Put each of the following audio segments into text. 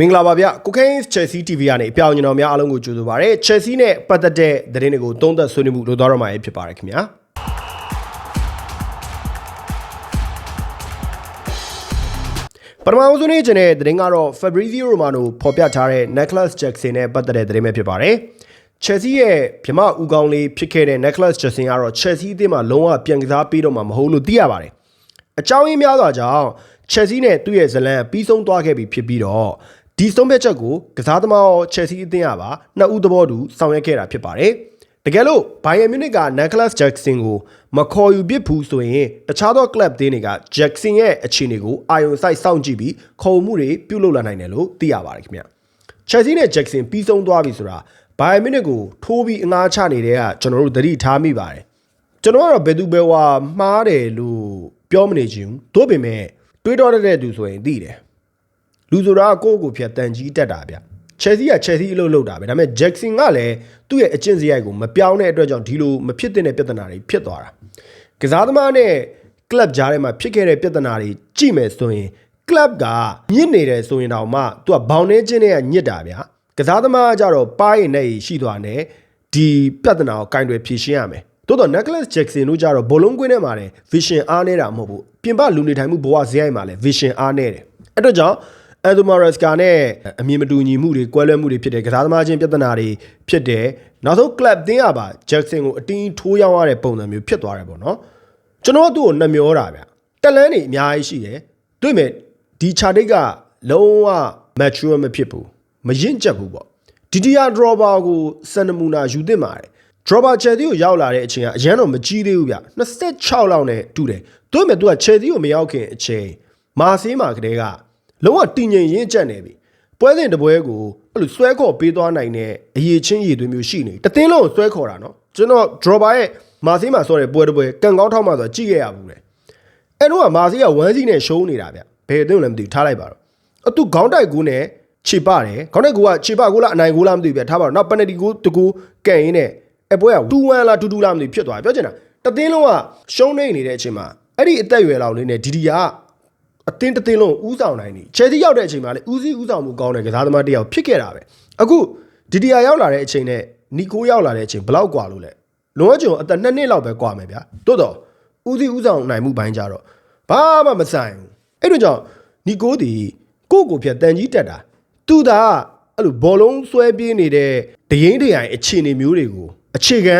မင်္ဂလာပါဗျကိုကိန်း Chelsea TV ကနေအပြောင်းကျွန်တော်များအားလုံးကိုကြိုဆိုပါရစေ Chelsea နဲ့ပတ်သက်တဲ့သတင်းတွေကိုသုံးသပ်ဆွေးနွေးမှုလုပ်သွားတော့မှာဖြစ်ပါတယ်ခင်ဗျာပထမဆုံးနေ့ကျင်တဲ့သတင်းကတော့ Fabrizio Romano ဖော်ပြထားတဲ့ Nicholas Jackson နဲ့ပတ်သက်တဲ့သတင်းပဲဖြစ်ပါတယ် Chelsea ရဲ့ဗြမဦးကောင်းလေးဖြစ်ခဲ့တဲ့ Nicholas Jackson ကတော့ Chelsea အသင်းမှာလုံးဝပြန်ကစားပေးတော့မှာမဟုတ်လို့သိရပါတယ်အကြောင်းရင်းများစွာကြောင့် Chelsea နဲ့သူ့ရဲ့ဇလန်ပြီးဆုံးသွားခဲ့ပြီဖြစ်ပြီးတော့ ဒီဆုံးဖြတ်ချက်ကိုကစားသမားရော Chelsea အသင်းကပါနှစ်ဦးသဘောတူဆောင်ရွက်ခဲ့တာဖြစ်ပါတယ်တကယ်လို့ Bayern Munich က Nicholas Jackson ကိုမခေါ်ယူပစ်ဘူးဆိုရင်တခြားသော club အသင်းတွေက Jackson ရဲ့အခြေအနေကိုအာရုံစိုက်စောင့်ကြည့်ပြီးခေါ်မှုတွေပြုလုပ်လာနိုင်တယ်လို့သိရပါတယ်ခင်ဗျ။ Chelsea နဲ့ Jackson ပြီးဆုံးသွားပြီဆိုတာ Bayern Munich ကိုထိုးပြီးအငှားချနေတဲ့ကကျွန်တော်တို့သတိထားမိပါတယ်။ကျွန်တော်ကတော့ဘယ်သူဘယ်ဝါမှားတယ်လို့ပြောမနေချင်ဘူး။တို့ပေမဲ့တွေးတော့တဲ့သူဆိုရင်သိတယ်။ လူဆိုတာကကိုယ့်ကိုယ်ဖြတ်တန်ကြီးတက်တာဗျ။ Chelsea က Chelsea အလုပ်လုပ်တာပဲ။ဒါပေမဲ့ Jackson ကလည်းသူ့ရဲ့အကျင့်စရိုက်ကိုမပြောင်းတဲ့အတွက်ကြောင့်ဒီလိုမဖြစ်တဲ့ပြဿနာတွေဖြစ်သွားတာ။ကစားသမားနဲ့ club ကြားထဲမှာဖြစ်ခဲ့တဲ့ပြဿနာတွေကြည့်မယ်ဆိုရင် club ကညစ်နေတယ်ဆိုရင်တောင်မှသူကဘောင်နေချင်းတွေကညစ်တာဗျာကစားသမားကကြတော့ပါးရင်နဲ့ရှိသွားတယ်ဒီပြဿနာကိုကင်တွယ်ဖြေရှင်းရမယ်တိုးတော့ Nicholas Jackson တို့ကြတော့ဘောလုံးကွင်းထဲမှာလည်း vision အားနေတာမဟုတ်ဘူးပြင်ပလူနေထိုင်မှုဘဝဇယိုက်မှာလည်း vision အားနေတယ်အဲ့တော့ကြောင့် Anthony Maresca နဲ့အမြင်မတူညီမှုတွေကွဲလွဲမှုတွေဖြစ်တယ်ကစားသမားချင်းပြဿနာတွေဖြစ်တယ်နောက်ဆုံး club တင်းရပါ Jackson ကိုအတင်းထိုးရောက်ရတဲ့ပုံစံမျိုးဖြစ်သွားတယ်ပေါ့နော်ကျွန်တော်ကသူ့ကိုနှမျောတာဗျတက်လန်းနေအများကြီးရှိတယ်တွေ့မယ်ဒီချာတိတ်ကလုံးဝ mature မဖြစ်ဘူးမရင့်ကျက်ဘူးပေါ့ဒီတီယာ dropper ကိုစံနမူနာယူသင့်ပါတယ် dropper Chelsea ကိုရောက်လာတဲ့အချိန်ကအရန်တော့မကြီးသေးဘူးဗျ26လောက်နဲ့တူတယ်တွေ့မယ်သူက Chelsea ကိုမရောက်ခင်အချိန်မာဆေးမှာကတည်းက လုံးဝတည်ငြိမ်ရင့်ကျက်နေပြီပွဲစဉ်တပွဲကိုအဲ့လိုဆွဲခေါ်ပေးသွားနိုင်တဲ့အရေးချင်းရည်သွေးမျိုးရှိနေတသင်းလုံးကိုဆွဲခေါ်တာနော်ကျွန်တော် dropper ရဲ့မာဆေးမှာဆော့တဲ့ပွဲတပွဲကန်ကောင်းထောက်မှဆိုကြည့်ခဲ့ရဘူးလေအဲ့တော့ကမာဆေးကဝမ်းစီးနဲ့ရှုံးနေတာဗျဘယ်အသင်းလည်းမသိဘူးထားလိုက်ပါတော့အတူခေါင်းတိုက်ကူးနဲ့ခြေပတယ်ခေါင်းတိုက်ကူကခြေပကူလားအနိုင်ကူလားမသိဘူးဗျထားပါတော့နောက်ပနတီကူတကူကန်ရင်းနဲ့အပွဲက2-1လား2-2လားမသိဘူးဖြစ်သွားပြောချင်တာတသင်းလုံးကရှုံးနေနေတဲ့အချိန်မှာအဲ့ဒီအသက်အရွယ်လောက်လေးနဲ့ဒီဒီက အတင်းတတင်းလုံးဥဆောင်နိုင်နေချယ်ဆီရောက်တဲ့အချိန်မှာလေဦးစီးဥဆောင်မှုကောင်းတဲ့ကစားသမားတစ်ယောက်ဖြစ်ခဲ့တာပဲအခုဒီဒီယာရောက်လာတဲ့အချိန်နဲ့နီကိုရောက်လာတဲ့အချိန်ဘယ်လောက်กว่าလို့လဲလွန်အကျုံအသက်2နှစ်လောက်ပဲกว่าမယ်ဗျာတိုးတော့ဦးစီးဥဆောင်နိုင်မှုပိုင်းကြတော့ဘာမှမဆိုင်ဘူးအဲ့တို့ကြောင့်နီကိုဒီကိုကိုဖြတ်တန်ကြီးတက်တာသူသာအဲ့လိုဘောလုံးဆွဲပြေးနေတဲ့ဒရင်တရိုင်အခြေအနေမျိုးတွေကိုအခြေခံ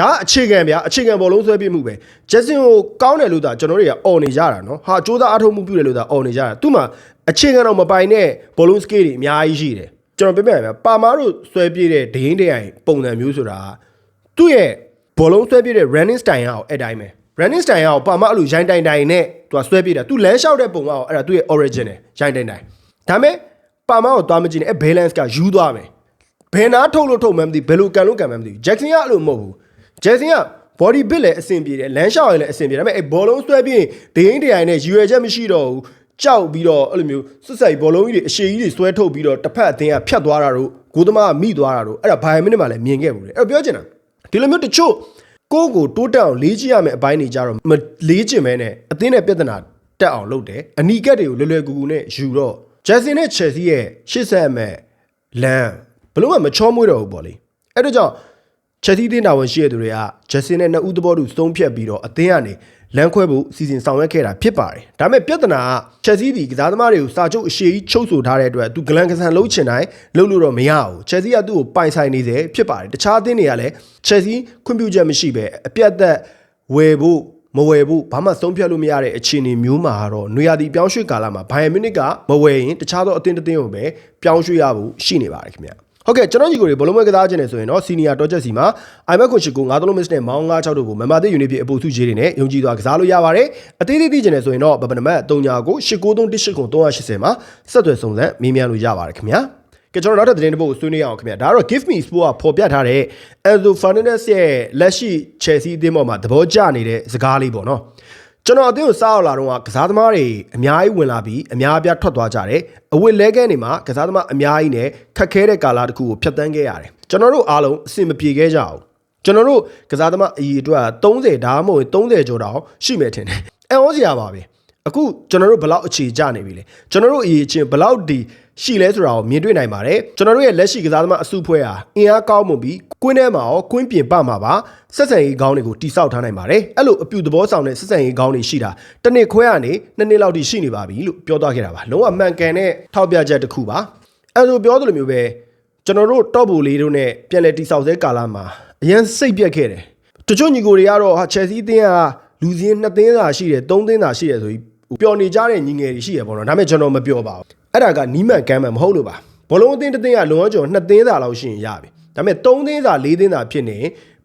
ဒါအခြေခံဗျာအခြေခံဘောလုံးဆွဲပြမှုပဲဂျက်ဆင်ကိုကောင်းတယ်လို့သာကျွန်တော်တွေကអော်နေကြတာနော်ဟာစ조사အထုံးမှုပြုတယ်လို့သာអော်နေကြတာသူ့မှာအခြေခံတော့မပိုင်တဲ့ဘောလုံးစကေးတွေအများကြီးရှိတယ်ကျွန်တော်ပြပြဗျာပါမားတို့ဆွဲပြေးတဲ့ဒရင်တရိုင်ပုံစံမျိုးဆိုတာသူ့ရဲ့ဘောလုံးဆွဲပြေးတဲ့ running style အောင်အဲ့တိုင်းပဲ running style အောင်ပါမားအဲ့လိုရိုင်းတိုင်တိုင်နဲ့သူကဆွဲပြေးတာသူလမ်းလျှောက်တဲ့ပုံကအဲ့ဒါသူ့ရဲ့ origin နဲ့ရိုင်းတိုင်တိုင်ဒါပေမဲ့ပါမားကိုသွားမကြည့်နဲ့အဲ့ balance ကယူသွားမယ်ဘယ်နာထုတ်လို့ထုတ်မှမသိဘယ်လိုကန်လို့ကန်မှမသိ Jackson ကအဲ့လိုမဟုတ်ဘူး Jackson က body build လည်းအဆင်ပြေတယ်လမ်းလျှောက်ရင်လည်းအဆင်ပြေတယ်ဒါပေမဲ့အဲ့ဘောလုံးဆွဲပြီးဒိန်းတရိုင်နဲ့ရွယ်ချက်မရှိတော့ဘူးကြောက်ပြီးတော့အဲ့လိုမျိုးစွတ်ဆိုင်ဘောလုံးကြီးတွေအရှိကြီးတွေဆွဲထုတ်ပြီးတော့တစ်ဖက်အသင်းကဖြတ်သွားတာတို့ဂိုးသမားကမိသွားတာတို့အဲ့ဒါဘိုင်မိနစ်မှလည်းမြင်ခဲ့ဘူးလေအဲ့တော့ပြောချင်တာဒီလိုမျိုးတချို့ကိုယ့်ကိုတိုးတက်အောင်လေးကြည့်ရမယ်အပိုင်းတွေကြတော့မလေးကျင်မဲနဲ့အသင်းနဲ့ပြဿနာတက်အောင်လုပ်တယ်အနီကက်တွေကိုလွယ်လွယ်ကူကူနဲ့ယူတော့ Jackson နဲ့ Chelsea ရဲ့ရှစ်ဆက်အမဲ့လမ်းဘလို့မှမချောမွေးတော့ဘူးပေါ့လေအဲ့တော့ကြောင့် ချက်သီးတင်းတာဝန်ရှိတဲ့သူတွေကဂျက်ဆင်နဲ့နှစ်ဦးသဘောတူသုံးဖြတ်ပြီးတော့အသင်းကနေလမ်းခွဲဖို့စီစဉ်ဆောင်ရွက်ခဲ့တာဖြစ်ပါတယ်။ဒါပေမဲ့ပြဿနာကချက်သီးဒီကစားသမားတွေကိုစာချုပ်အရှိကြီးချုပ်ဆိုထားတဲ့အတွက်သူဂလန်ကဆန်လုံးချင်တိုင်းလုံးလို့တော့မရဘူး။ချက်သီးကသူ့ကိုပိုင်ဆိုင်နေစေဖြစ်ပါတယ်။တခြားအသင်းတွေကလည်းချက်သီးခွင့်ပြုချက်မရှိပဲအပြတ်သက်ဝယ်ဖို့မဝယ်ဘူးဘာမှဆုံးဖြတ်လို့မရတဲ့အခြေအနေမျိုးမှာတော့နွေရာသီပြောင်းရွှေ့ကာလမှာဘိုင်ယန်မြူနစ်ကမဝယ်ရင်တခြားသောအသင်းတစ်သင်းကိုပဲပြောင်းရွှေ့ရဖို့ရှိနေပါတယ်ခင်ဗျာ ဟုတ်ကဲ့ကျွန်တော်ညီကိုတွေဘလုံးမွဲကစားခြင်းနေဆိုရင်တော့စီနီယာတော့ချက်စီမှာ iMac ကိုရှိကို93 miss နဲ့မောင်း96တို့ကိုမမသိယူနေပြီအပူစုကြီးတွေနဲ့ယုံကြည်စွာကစားလို့ရပါတယ်အသေးသေးသိခြင်းနေဆိုရင်တော့ဘယ်နမတ်3ညာကို89318380မှာဆက်သွယ်စုံစမ်းမေးမြန်းလို့ရပါတယ်ခင်ဗျာကဲကျွန်တော်နောက်ထပ်သတင်းတစ်ပုဒ်ဆွေးနွေးရအောင်ခင်ဗျာဒါကတော့ Give Me Sport ကဖော်ပြထားတဲ့ Enzo Fernandez ရဲ့လက်ရှိ Chelsea အသင်းပေါ်မှာသဘောကျနေတဲ့စကားလေးပေါ့နော် ကျွန်တော်အသင်းကိုစားရောက်လာတော့ကစားသမားတွေအများကြီးဝင်လာပြီးအများအပြားထွက်သွားကြတယ်အဝတ်လဲကန်းတွေမှာကစားသမားအများကြီးနဲ့ခက်ခဲတဲ့ကာလတစ်ခုကိုဖျက်ဆီးခဲ့ရတယ်ကျွန်တော်တို့အားလုံးအဆင်မပြေခဲ့ကြအောင်ကျွန်တော်တို့ကစားသမားအရေးအတွက်30ဒါမှမဟုတ်30ကျော်တောင်ရှိမယ်ထင်တယ်အံ့ဩစရာပါပဲ အခုကျွန်တော်တို့ဘလောက်အခြေကျနေပြီလဲကျွန်တော်တို့အရေးချင်းဘလောက်ဒီရှိလဲဆိုတာကိုမြင်တွေ့နိုင်ပါတယ်ကျွန်တော်တို့ရဲ့လက်ရှိကစားသမားအစုဖွဲ့ဟာအင်အားကောင်းမှုပြီးကွင်းထဲမှာရောကွင်းပြင်ပမှာပါဆက်ဆံရေးကောင်းတွေကိုတိစောက်ထားနိုင်ပါတယ်အဲ့လိုအပြုသဘောဆောင်တဲ့ဆက်ဆံရေးကောင်းတွေရှိတာတစ်နှစ်ခွဲကနေနှစ်နှစ်လောက်ထိရှိနေပါပြီလို့ပြောသွားခဲ့တာပါလုံးဝမှန်ကန်တဲ့ထောက်ပြချက်တစ်ခုပါအဲ့လိုပြောသလိုမျိုးပဲကျွန်တော်တို့တော့ဘူလေးတို့ ਨੇ ပြန်လဲတိစောက်ဆဲကာလမှာအရန်စိတ်ပြက်ခဲ့တယ်တချို့ညီကိုတွေကတော့ဟာချယ်ဆီအသင်းကလူစင်း2သင်းသာရှိတယ်3သင်းသာရှိတယ်ဆိုပြီး ပျော်နေကြတဲ့ညီငယ်တွေရှိရပေါ့နော်ဒါပေမဲ့ကျွန်တော်မပြောပါဘူးအဲ့ဒါကနီးမှန်ကမ်းမှန်မဟုတ်လို့ပါဘလုံးအသင်းတစ်သင်းကလုံအောင်ကျော်2သင်းသာလောက်ရှိရင်ရပြီဒါပေမဲ့3သင်းသာ4သင်းသာဖြစ်နေ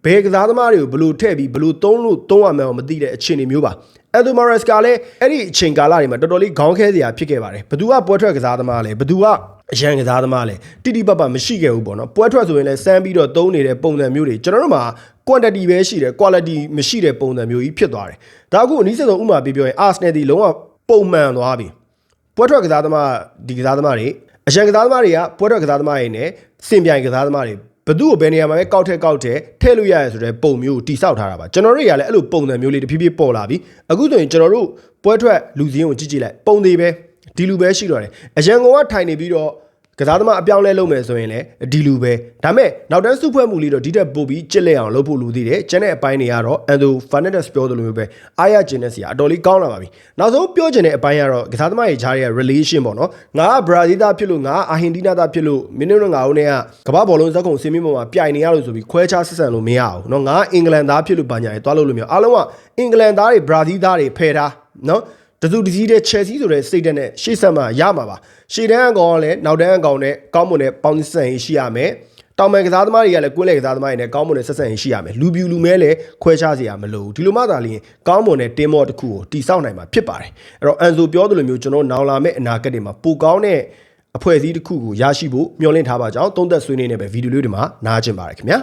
ဘယ်ကစားသမားတွေကိုဘလို့ထည့်ပြီးဘလို့သုံးလို့သုံးရမယ်မသိတဲ့အခြေအနေမျိုးပါအက်ဒိုမာရက်စ်ကလည်းအဲ့ဒီအချိန်ကာလတွေမှာတော်တော်လေးခေါင်းခဲစရာဖြစ်ခဲ့ပါတယ်ဘသူကပွဲထွက်ကစားသမားလဲဘသူက အရန်ကစားသမားလဲတိတိပပမရှိခဲ့ဘူးပေါ့နော်ပွဲထွက်ဆိုရင်လည်းစမ်းပြီးတော့သုံးနေတဲ့ပုံစံမျိုးတွေကျွန်တော်တို့မှာ quantity ပဲရှိတယ် quality မရှိတဲ့ပုံစံမျိုးကြီးဖြစ်သွားတယ်ဒါအခုအနည်းဆုံးဥမာပြပြောရင် Arsenal ဒီလုံးဝပုံမှန်သွားပြီပွဲထွက်ကစားသမားဒီကစားသမားတွေအရန်ကစားသမားတွေကပွဲထွက်ကစားသမားတွေနဲ့စင်ပြိုင်ကစားသမားတွေဘသူ့ကိုဘယ်နေရာမှာပဲကောက်ထက်ကောက်တဲ့ထည့်လို့ရရဆိုတဲ့ပုံမျိုးကိုတိဆောက်ထားတာပါကျွန်တော်တို့တွေကလည်းအဲ့လိုပုံစံမျိုးလေးတဖြည်းဖြည်းပေါ်လာပြီအခုဆိုရင်ကျွန်တော်တို့ပွဲထွက်လူစည်းကိုကြည့်ကြည့်လိုက်ပုံသေးပဲ ဒီလူပဲရှိတော့တယ်အရန်ကုန်ကထိုင်နေပြီးတော့ကစားသမားအပြောင်းလဲလုပ်မယ်ဆိုရင်လည်းဒီလူပဲဒါပေမဲ့နောက်တန်းစုဖွဲ့မှုလေးတော့ဒီတက်ပို့ပြီးကြစ်လက်အောင်လုပ်ဖို့လိုသေးတယ်ကျန်တဲ့အပိုင်းတွေကတော့အန်ဒိုဖာနန်ဒက်စ်ပြောသလိုမျိုးပဲအားရကျင်တဲ့စီကအတော်လေးကောင်းလာပါပြီနောက်ဆုံးပြောချင်တဲ့အပိုင်းကတော့ကစားသမားရဲ့ဂျားရဲ့ relation ပေါ့နော်ငါကဘရာဇီးသားဖြစ်လို့ငါအာဟင်တီးနားသားဖြစ်လို့မင်းတို့ငါတို့နဲ့ကကမ္ဘာဘောလုံးဇက်ကုံစင်မင်းပေါ်မှာပြိုင်နေရလို့ဆိုပြီးခွဲခြားဆက်ဆံလို့မရဘူးနော်ငါအင်္ဂလန်သားဖြစ်လို့ပါညာရဲသွားလို့လို့မျိုးအားလုံးကအင်္ဂလန်သားတွေဘရာဇီးသားတွေဖယ်ထားနော် တသူတစည်းတဲ့ Chelsea ဆိုတဲ့စိတ်ဓာတ်နဲ့ရှေ့ဆက်မှာရမှာပါရှေ့တန်းအကောင်ကလည်းနောက်တန်းအကောင်နဲ့ကောင်းမွန်တဲ့ပေါင်းစပ်ရေးရှိရမယ်တောင်ပန်ကစားသမားတွေကလည်းကွင်းလေကစားသမားတွေနဲ့ကောင်းမွန်တဲ့ဆက်ဆံရေးရှိရမယ်လူပြူလူမဲလည်းခွဲခြားစရာမလိုဘူးဒီလိုမှသာလျှင်ကောင်းမွန်တဲ့တင်းမော့တစ်ခုကိုတိစောက်နိုင်မှာဖြစ်ပါတယ်အဲ့တော့အန်ဆိုပြောသလိုမျိုးကျွန်တော်နောင်လာမယ့်အနာဂတ်တွေမှာပိုကောင်းတဲ့အဖွဲ့အစည်းတစ်ခုကိုရရှိဖို့မျှော်လင့်ထားပါကြောင်းသုံးသက်ဆွေးနွေးနေပဲဗီဒီယိုလေးတွေမှာနားကျင်ပါတယ်ခင်ဗျာ